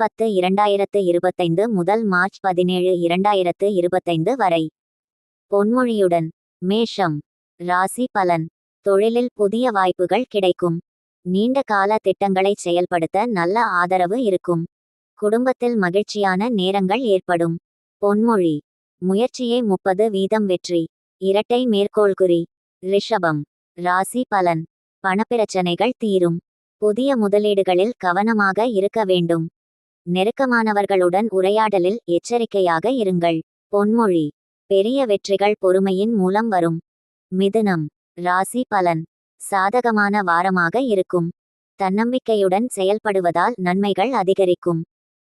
பத்து இரண்டாயிரத்து இருபத்தைந்து முதல் மார்ச் பதினேழு இரண்டாயிரத்து இருபத்தைந்து வரை. பொன்மொழியுடன் மேஷம் ராசி பலன் தொழிலில் புதிய வாய்ப்புகள் கிடைக்கும். நீண்ட கால திட்டங்களை செயல்படுத்த நல்ல ஆதரவு இருக்கும். குடும்பத்தில் மகிழ்ச்சியான நேரங்கள் ஏற்படும். பொன்மொழி முயற்சியே முப்பது வீதம் வெற்றி இரட்டை மேற்கோள்குறி. ரிஷபம் ராசி பலன் பணப்பிரச்சனைகள் தீரும். புதிய முதலீடுகளில் கவனமாக இருக்க வேண்டும். நெருக்கமானவர்களுடன் உரையாடலில் எச்சரிக்கையாக இருங்கள். பொன்மொழி. பெரிய வெற்றிகள் பொறுமையின் மூலம் வரும். மிதுனம். ராசி பலன். சாதகமான வாரமாக இருக்கும். தன்னம்பிக்கையுடன் செயல்படுவதால் நன்மைகள் அதிகரிக்கும்.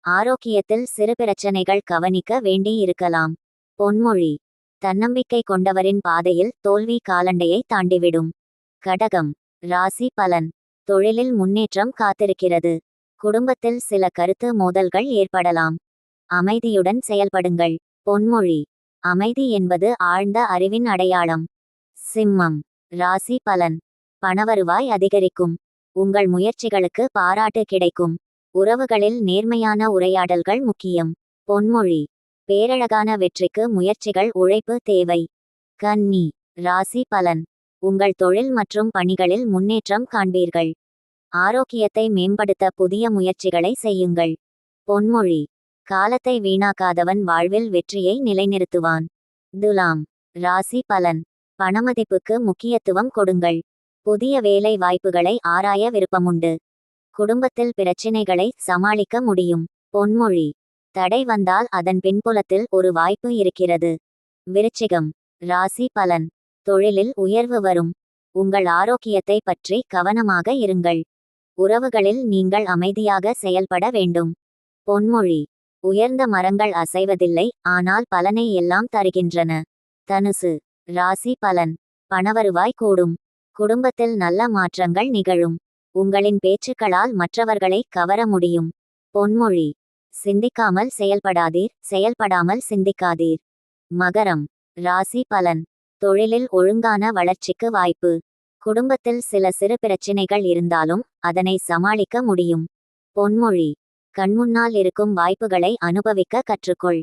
ஆரோக்கியத்தில் சிறு பிரச்சனைகள் கவனிக்க வேண்டியிருக்கலாம் பொன்மொழி. தன்னம்பிக்கை கொண்டவரின் பாதையில் தோல்வி காலண்டையை தாண்டிவிடும். கடகம். ராசி பலன். தொழிலில் முன்னேற்றம் காத்திருக்கிறது. குடும்பத்தில் சில கருத்து மோதல்கள் ஏற்படலாம். அமைதியுடன் செயல்படுங்கள். பொன்மொழி. அமைதி என்பது ஆழ்ந்த அறிவின் அடையாளம். சிம்மம். ராசி பலன். பணவருவாய் அதிகரிக்கும். உங்கள் முயற்சிகளுக்கு பாராட்டு கிடைக்கும். உறவுகளில் நேர்மையான உரையாடல்கள் முக்கியம். பொன்மொழி. பேரழகான வெற்றிக்கு முயற்சிகள் உழைப்பு தேவை. கன்னி. ராசி பலன். உங்கள் தொழில் மற்றும் பணிகளில் முன்னேற்றம் காண்பீர்கள். ஆரோக்கியத்தை மேம்படுத்த புதிய முயற்சிகளை செய்யுங்கள். பொன்மொழி. காலத்தை வீணாக்காதவன் வாழ்வில் வெற்றியை நிலைநிறுத்துவான். துலாம். ராசி பலன். பணமதிப்புக்கு முக்கியத்துவம் கொடுங்கள். புதிய வேலை வாய்ப்புகளை ஆராய விருப்பமுண்டு. குடும்பத்தில் பிரச்சினைகளை சமாளிக்க முடியும். பொன்மொழி. தடை வந்தால் அதன் பின்புலத்தில் ஒரு வாய்ப்பு இருக்கிறது. விருச்சிகம். ராசி பலன். தொழிலில் உயர்வு வரும். உங்கள் ஆரோக்கியத்தை பற்றி கவனமாக இருங்கள். உறவுகளில் நீங்கள் அமைதியாக செயல்பட வேண்டும். பொன்மொழி. உயர்ந்த மரங்கள் அசைவதில்லை ஆனால் பலனை எல்லாம் தருகின்றன. தனுசு. ராசி பலன். பணவருவாய் கூடும். குடும்பத்தில் நல்ல மாற்றங்கள் நிகழும். உங்களின் பேச்சுக்களால் மற்றவர்களை கவர முடியும். பொன்மொழி. சிந்திக்காமல் செயல்படாதீர் செயல்படாமல் சிந்திக்காதீர். மகரம். ராசி பலன். தொழிலில் ஒழுங்கான வளர்ச்சிக்கு வாய்ப்பு. குடும்பத்தில் சில சிறு பிரச்சினைகள் இருந்தாலும் அதனை சமாளிக்க முடியும். பொன்மொழி. கண்முன்னால் இருக்கும் வாய்ப்புகளை அனுபவிக்க கற்றுக்கொள்.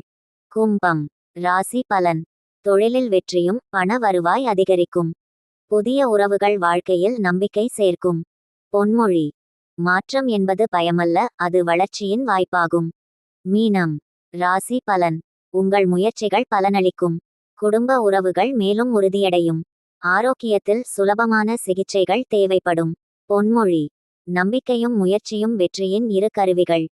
கும்பம். ராசி பலன். தொழிலில் வெற்றியும் பண வருவாய் அதிகரிக்கும். புதிய உறவுகள் வாழ்க்கையில் நம்பிக்கை சேர்க்கும். பொன்மொழி. மாற்றம் என்பது பயமல்ல அது வளர்ச்சியின் வாய்ப்பாகும். மீனம். ராசி பலன். உங்கள் முயற்சிகள் பலனளிக்கும். குடும்ப உறவுகள் மேலும் உறுதியடையும். ஆரோக்கியத்தில் சுலபமான சிகிச்சைகள் தேவைப்படும். பொன்மொழி. நம்பிக்கையும் முயற்சியும் வெற்றியின் இரு கருவிகள்.